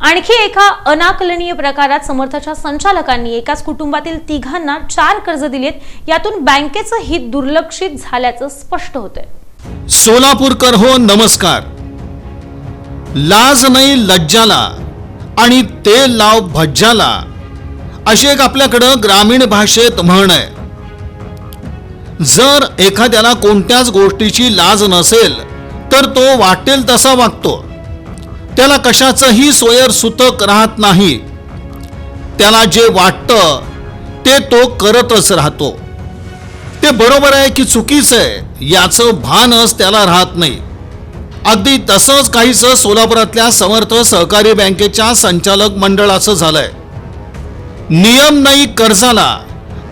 आणखी एका अनाकलनीय प्रकारात समर्थाच्या संचालकांनी एकाच कुटुंबातील तिघांना चार कर्ज दिलेत. यातून बँकेचं हित दुर्लक्षित झाल्याचं स्पष्ट होतंय. सोलापूरकर हो नमस्कार. लाज नाही लज्जाला आणि ते लाव भज्जाला. अशी एक आपल्याकडं ग्रामीण भाषेत म्हण आहे. जर एखाद्याला कोणत्याच गोष्टीची लाज नसेल तर तो वाटेल तसा वागतो. त्याला कशाचंही सोयर सुतक राहत नाही. त्याला जे वाटतं ते तो करतच राहतो. ते बरोबर आहे की चुकीचं आहे याचं भानच त्याला राहत नाही. अगदी तसंच काहीसं सोलापुरातल्या समर्थ सहकारी बँकेच्या संचालक मंडळाचं झालंय. नियम नाही कर्जाला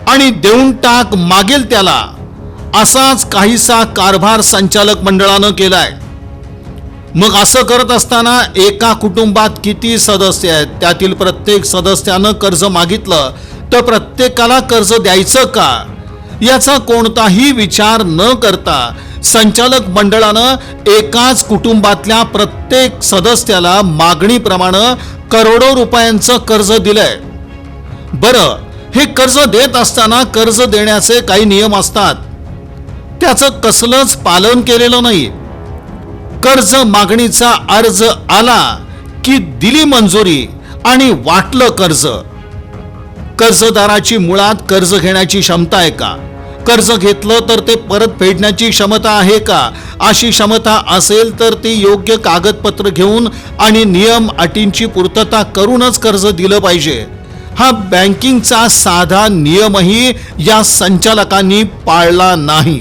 आणि देऊन टाक मागेल त्याला असाच काहीसा कारभार संचालक मंडळानं केलाय. मग असं करत असताना एका कुटुंबात किती सदस्य आहेत? त्यातील प्रत्येक सदस्यानं कर्ज मागितलं तर प्रत्येकाला कर्ज द्यायचं का? याचा कोणताही विचार न करता संचालक मंडळानं एकाच कुटुंबातल्या प्रत्येक सदस्याला मागणीप्रमाणे करोडो रुपयांचं कर्ज दिलंय. बरं हे कर्ज देत असताना कर्ज देण्याचे काही नियम असतात. त्याचं कसलंच पालन केलेलं नाही. कर्ज मागणीचा अर्ज आला की दिली मंजुरी आणि वाटलं कर्ज. कर्जदाराची मुळात कर्ज घेण्याची क्षमता आहे का? कर्ज घेतलं तर ते परत फेडण्याची क्षमता आहे का? अशी क्षमता असेल तर ती योग्य कागदपत्र घेऊन आणि नियम अटींची पूर्तता करूनच कर्ज दिलं पाहिजे. हा बँकिंगचा साधा नियमही या संचालकांनी पाळला नाही.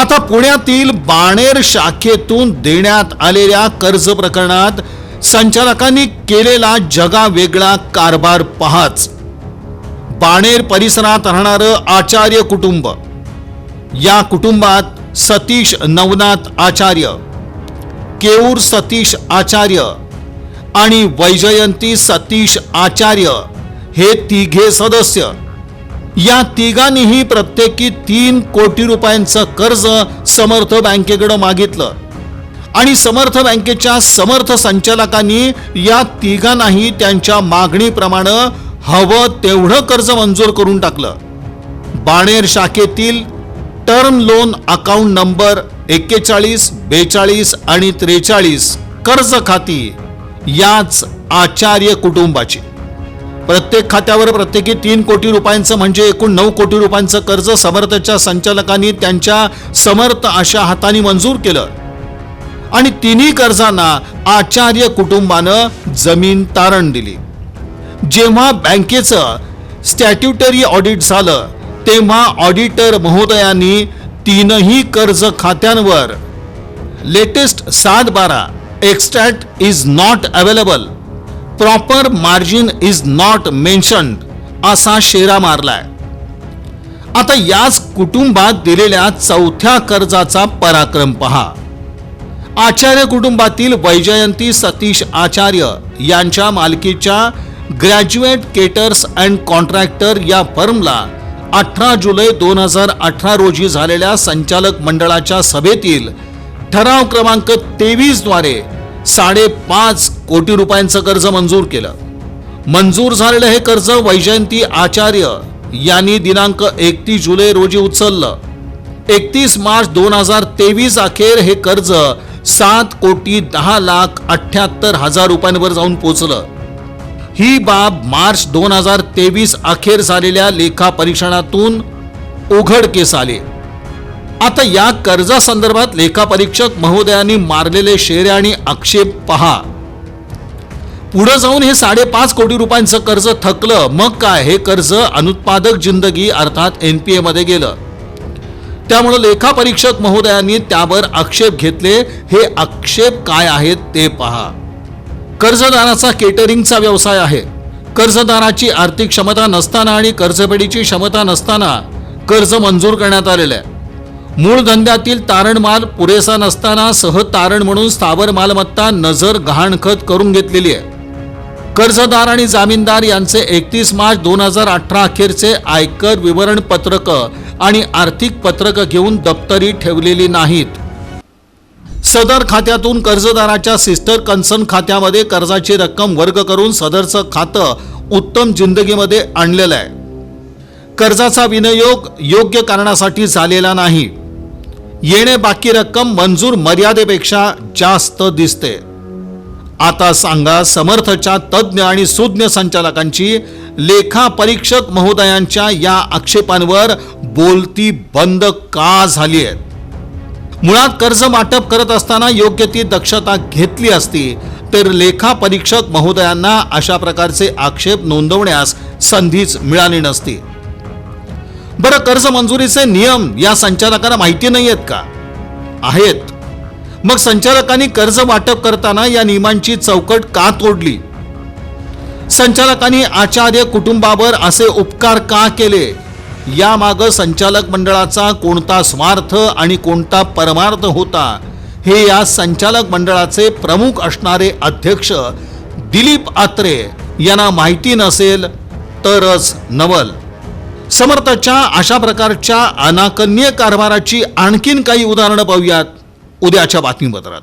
आता पुण्यातील बाणेर शाखेतून देण्यात आलेल्या कर्ज प्रकरणात संचालकांनी केलेला जगा वेगळा कारभार पहाच. बाणेर परिसरात राहणारं आचार्य कुटुंब. या कुटुंबात सतीश नवनाथ आचार्य केऊर सतीश आचार्य आणि वैजयंती सतीश आचार्य हे तिघे सदस्य या तिघांनीही प्रत्येकी तीन कोटी रुपयांचं कर्ज समर्थ बँकेकडं मागितलं. आणि समर्थ बँकेच्या समर्थ संचालकांनी या तिघांनाही त्यांच्या मागणीप्रमाणे हवं तेवढं कर्ज मंजूर करून टाकलं. बाणेर शाखेतील टर्म लोन अकाउंट नंबर एक्केचाळीस बेचाळीस आणि त्रेचाळीस कर्ज खाती याच आचार्य कुटुंबाची. प्रत्येक खात्यावर प्रत्येकी तीन कोटी रुपयांचं म्हणजे एकूण नऊ कोटी रुपयांचं कर्ज समर्थच्या संचालकांनी त्यांच्या समर्थ अशा हाताने मंजूर केलं. आणि तिन्ही कर्जांना आचार्य कुटुंबानं जमीन तारण दिली. जेव्हा बँकेचं स्टॅट्युटरी ऑडिट झालं तेव्हा ऑडिटर महोदयांनी तीनही कर्ज खात्यांवर लेटेस्ट सात बारा extract is not available proper margin is not mentioned असा शेरा मारलाय. आता याच कुटुंबात दिलेल्या चौथ्या कर्जाचा पराक्रम पहा. आचार्य कुटुंबातील वैजयंती सतीश आचार्य यांच्या मालकीच्या ग्रॅज्युएट केटर्स अँड कॉन्ट्रॅक्टर या फर्मला अठरा जुलै दोन हजार अठरा रोजी झालेल्या संचालक मंडळाच्या सभेतील ठराव क्रमांक तेवीसद्वारे साडेपाच कोटी रुपयांचं कर्ज मंजूर केलं. मंजूर झालेलं हे कर्ज वैजयंती आचार्य यांनी दिनांक एकतीस जुलै रोजी उचललं. एकतीस मार्च दोन हजार तेवीस अखेर हे कर्ज सात कोटी दहा लाख अठ्याहत्तर हजार रुपयांवर जाऊन पोचलं. ही बाब मार्च दोन हजार तेवीस अखेर झालेल्या लेखा परीक्षणातून उघडकीस आली. आता या कर्जासंदर्भात लेखापरीक्षक महोदयांनी मारलेले शेरे आणि आक्षेप पहा. पुढं जाऊन हे साडेपाच कोटी रुपयांचं कर्ज थकलं. मग काय? हे कर्ज अनुत्पादक जिंदगी अर्थात एन पी एमध्ये गेलं. त्यामुळं लेखापरीक्षक महोदयांनी त्यावर आक्षेप घेतले. हे आक्षेप काय आहेत ते पहा. कर्जदाराचा केटरिंगचा व्यवसाय आहे. कर्जदाराची आर्थिक क्षमता नसताना आणि कर्जफेडीची क्षमता नसताना कर्ज मंजूर करण्यात आलेलं आहे. मूळ धंद्यातील तारण माल पुरेसा नसताना सह तारण म्हणून स्थावर मालमत्ता नजर गहाणखत करून घेतलेली आहे. कर्जदार आणि जामीनदार यांचे एकतीस मार्च दोन हजार अठरा अखेरचे आयकर विवरण पत्रक आणि आर्थिक पत्रक घेऊन दप्तरी ठेवलेली नाहीत. सदर खात्यातून कर्जदाराच्या सिस्टर कन्सर्न खात्यामध्ये कर्जाची रक्कम वर्ग करून सदरचं खातं उत्तम जिंदगीमध्ये आणलेलं आहे. कर्जाचा विनियोग योग्य कारणासाठी झालेला नाही. येणे बाकी रक्कम मंजूर मर्यादेपेक्षा जास्त दिसते. आता सांगा समर्थच्या तज्ज्ञ आणि सुज्ञ संचालकांची लेखा परीक्षक महोदयांच्या या आक्षेपांवर बोलती बंद का झाली आहेत मुळात कर्ज वाटप करत असताना योग्य ती दक्षता घेतली असती तर लेखा परीक्षक महोदयांना अशा प्रकारचे आक्षेप नोंदवण्यास संधीच मिळाली नसती. बरं कर्ज मंजुरीचे नियम या संचालकांना माहिती नाही आहेत का? आहेत. मग संचालकांनी कर्ज वाटप करताना या नियमांची चौकट का तोडली? संचालकांनी आचार्य कुटुंबावर असे उपकार का केले? यामाग संचालक मंडळाचा कोणता स्वार्थ आणि कोणता परमार्थ होता? हे या संचालक मंडळाचे प्रमुख असणारे अध्यक्ष दिलीप आत्रे यांना माहिती नसेल तरच नवल. समर्थच्या अशा प्रकारच्या अनाकन्य कारभाराची आणखीन काही उदाहरणं पाहूयात. उद्याच्या बातमीपत्रात.